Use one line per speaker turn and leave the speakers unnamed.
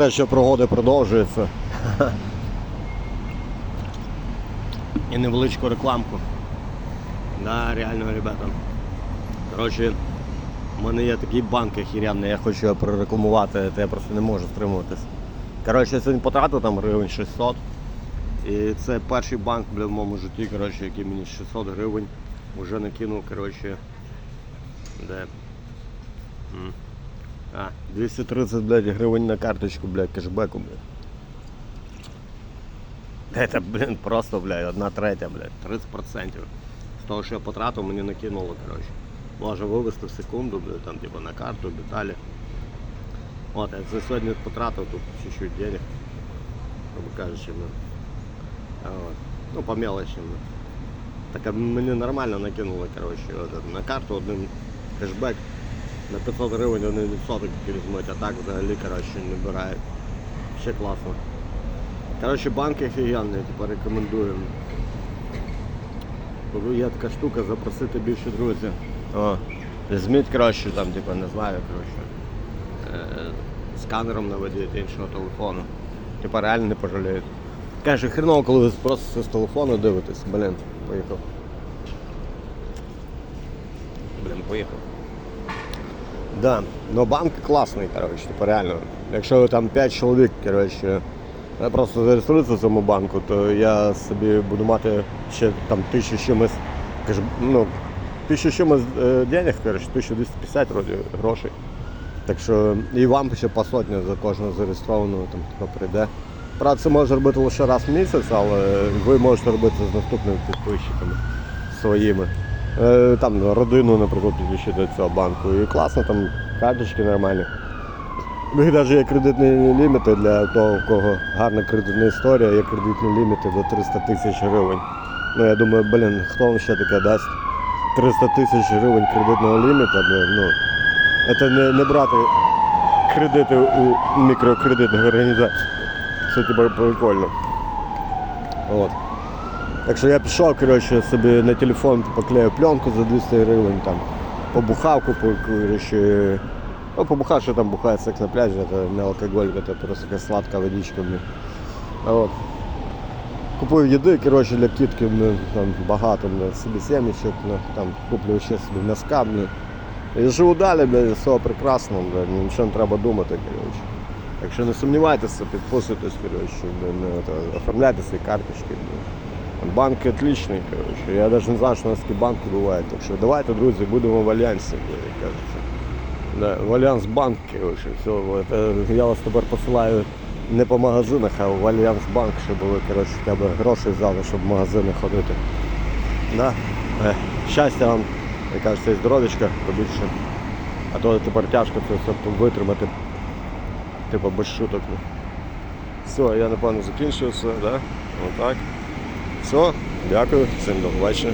Те, що пригоди продовжуються. І невеличку рекламку. Да, реально, ребята. Коротше, в мене є такий банк охеренний, я хочу його прорекламувати, то я просто не можу стримуватись. Коротше, я сьогодні потратив там гривень 600. І це перший банк бля, в моєму житті, коротше, який мені 600 гривень вже накинув, коротше, де. М. А, 230, блядь, гривень на карточку, блядь, кешбеку, блядь. Это, блін, просто, блядь, одна третя, блядь, 30%. З того, що я потратив, мені накинуло, коротше. Може вивезти в секунду, блядь, там, типу, на карту, деталі. От, я це сьогодні потратив тут чуть-чуть денег, грубо кажучи, ну. А От. Ну, по мелочі, ну. Так а мені нормально накинуло, коротше, от, на карту один кешбек. На 500 гривень вони відсоток візьмуть, а так взагалі коротше, не бирають. Ще класно. Коротше, банки офігенні, типу, рекомендую. Коли є така штука, запросити більше друзів. О, візьміть краще там, типу, не знаю, коротше. Е, сканером наведіть іншого телефону. Типа реально не пожаліють. Каже, хреново, коли ви просто з телефону дивитесь. Блін, поїхав. Блін, поїхав. Да, но банк класний, коротше, типу реально. Якщо там 5 чоловік, коротше, я просто зареєструюся в цьому банку, то я собі буду мати ще там тисячу чимось, ну, тисячу чимось е, денег, коротше, 1250 вроді грошей. Так що і вам ще по сотні за кожного зареєстрованого там типу, прийде. Правда, це може робити лише раз в місяць, але ви можете робити з наступними підписчиками своїми. Е, Там родину, наприклад, підключити до цього банку. І класно, там карточки нормальні. У них навіть є кредитні ліміти для того, у кого гарна кредитна історія, є кредитні ліміти до 300 тисяч гривень. Ну я думаю, блін, хто вам ще таке дасть? 300 тисяч гривень кредитного ліміта, ну. Це не, не брати кредити у мікрокредитних організацій. Це типу прикольно. От. Так що я пішов, коротше, собі на телефон поклею пленку за 200 гривень, там, побухав, купив, коротше, ну, побухав, що там бухає секс на пляжі, це не алкоголь, це просто така сладка водичка. Блін. От. Купив їди, коротше, для кітки, блін, там багато, блін, собі сімечок, блін, там куплю ще собі м'яска, блін. І живу далі, блін, все прекрасно, блін, нічого не треба думати, коротше. Якщо не сумнівайтеся, підписуйтесь, коротше, блін, оформляйте свої карточки. Блін. Банк отличний, коротше. Я навіть не знаю, що у нас такі банки бувають. Так що давайте, друзі, будемо в альянсі, кажуть. Да, в Альянс банк, коротше, все. Это, я вас тепер посилаю не по магазинах, а в Альянс банк, щоб ви коротше, в тебе грошей взяли, щоб в магазини ходити. Да? Е, Щастя вам, як кажеться, і здоров'ячка побільше. А то тепер тяжко це все витримати. Типу без шуток. Все, я напевно закінчив все, да? Отак. Все, дякую, всім до побачення.